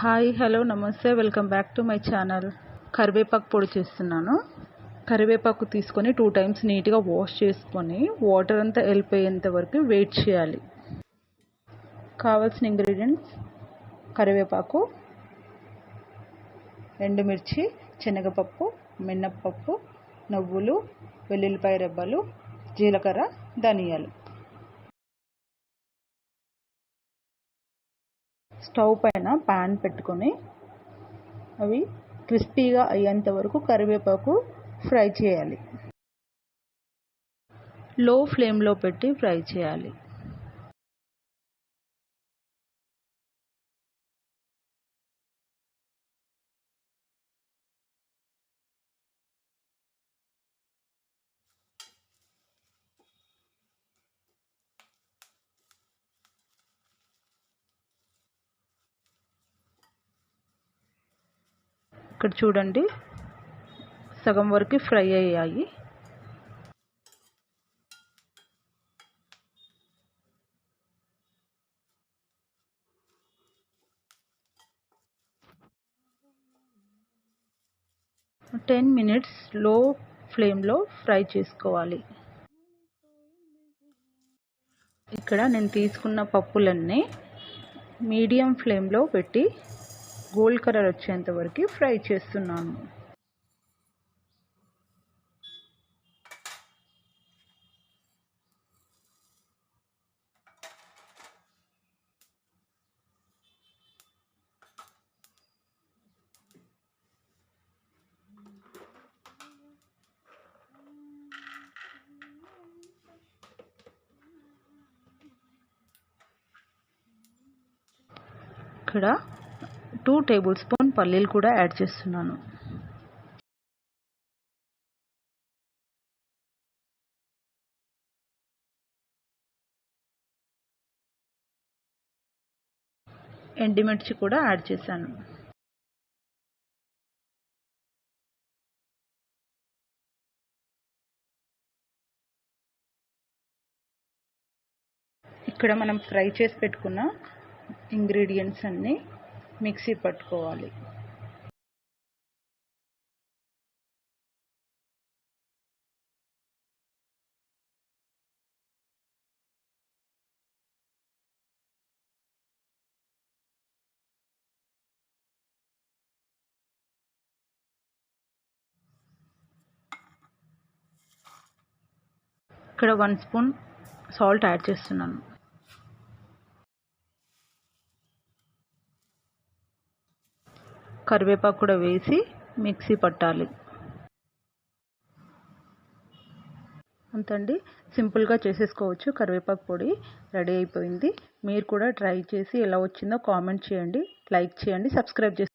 Hi hello నమస్తే welcome back to my channel. కరివేపాకు పొడి చేస్తున్నాను. కరివేపాకు తీసుకొని టూ టైమ్స్ నీట్గా వాష్ చేసుకొని వాటర్ అంతా వెళ్ళిపోయేంత వరకు వెయిట్ చేయాలి. కావాల్సిన ఇంగ్రీడియంట్స్ కరివేపాకు ఎండుమిర్చి శనగపప్పు మినప్పప్పు నువ్వులు వెల్లుల్లిపాయ రెబ్బలు జీలకర్ర ధనియాలు. స్టవ్ పైన పాన్ పెట్టుకొని అవి క్రిస్పీగా అయ్యేంత వరకు కరివేపాకు ఫ్రై చేయాలి. లో ఫ్లేమ్లో పెట్టి ఫ్రై చేయాలి. ఇక్కడ చూడండి. సగం వరకు ఫ్రై అయ్యాయి. టెన్ మినిట్స్లో ఫ్లేమ్లో ఫ్రై చేసుకోవాలి. ఇక్కడ నేను తీసుకున్న పప్పులన్నీ మీడియం ఫ్లేమ్లో పెట్టి గోల్డ్ కలర్ వచ్చేంత వరకు ఫ్రై చేస్తున్నాను. ఇక్కడ టూ టేబుల్ స్పూన్ పల్లీలు కూడా యాడ్ చేస్తున్నాను. ఎండిమిర్చి కూడా యాడ్ చేశాను. ఇక్కడ మనం ఫ్రై చేసి పెట్టుకున్న ఇంగ్రీడియంట్స్ అన్నీ మిక్సీ పట్టుకోవాలి. ఇక్కడ వన్ స్పూన్ సాల్ట్ యాడ్ చేస్తున్నాను. కరివేపాకు కూడా వేసి మిక్సీ పట్టాలి. అంతండి. సింపుల్గా చేసేసుకోవచ్చు. కరివేపాకు పొడి రెడీ అయిపోయింది. మీరు కూడా ట్రై చేసి ఎలా వచ్చిందో కామెంట్ చేయండి. లైక్ చేయండి. సబ్స్క్రైబ్ చేసి